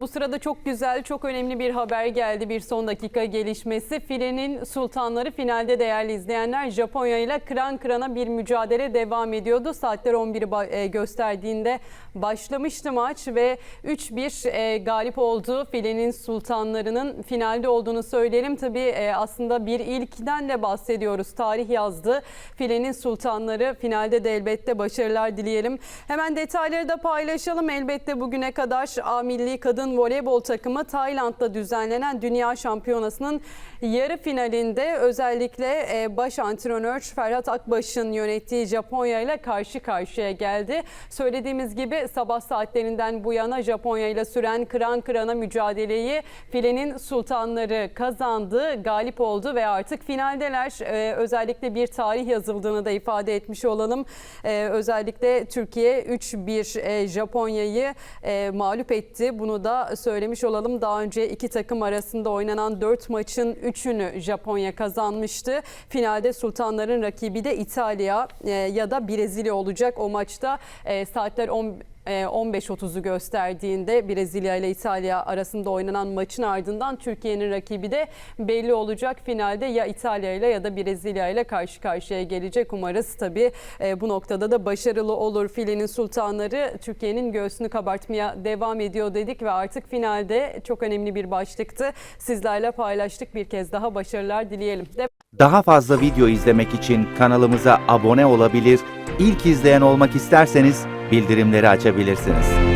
Bu sırada çok güzel, çok önemli bir haber geldi. Bir son dakika gelişmesi. Filenin sultanları finalde değerli izleyenler Japonya ile kıran kırana bir mücadele devam ediyordu. Saatler 11'i ba- e, gösterdiğinde başlamıştı maç ve 3-1 e, galip oldu. Filenin sultanlarının finalde olduğunu söyleyelim. Tabii e, aslında bir ilkten de bahsediyoruz. Tarih yazdı. Filenin sultanları finalde de elbette başarılar dileyelim. Hemen detayları da paylaşalım. Elbette bugüne kadar A Milli Kadın Voleybol takımı Tayland'da düzenlenen Dünya Şampiyonası'nın yarı finalinde özellikle e, baş antrenör Ferhat Akbaş'ın yönettiği Japonya ile karşı karşıya geldi. Söylediğimiz gibi sabah saatlerinden bu yana Japonya ile süren kıran kırana mücadeleyi filenin sultanları kazandı, galip oldu ve artık finaldeler. E, özellikle bir tarih yazıldığını da ifade etmiş olalım. E, özellikle Türkiye 3-1 e, Japonya'yı mağlup etti. Bunu da söylemiş olalım. Daha önce iki takım arasında oynanan 4 maçın 3'ünü Japonya kazanmıştı. Finalde sultanların rakibi de İtalya e, ya da Brezilya olacak. O maçta e, saatler 10 e, 15.30'u gösterdiğinde Brezilya ile İtalya arasında oynanan maçın ardından Türkiye'nin rakibi de belli olacak. Finalde ya İtalya ile ya da Brezilya ile karşı karşıya gelecek. Umarız tabii e, bu noktada da başarılı olur. Filenin sultanları Türkiye'nin göğsünü kabartmaya devam ediyor dedik ve artık finalde çok önemli bir başlıktı. Sizlerle paylaştık. Bir kez daha başarılar dileyelim. Daha fazla video izlemek için kanalımıza abone olabilir, ilk izleyen olmak isterseniz bildirimleri açabilirsiniz.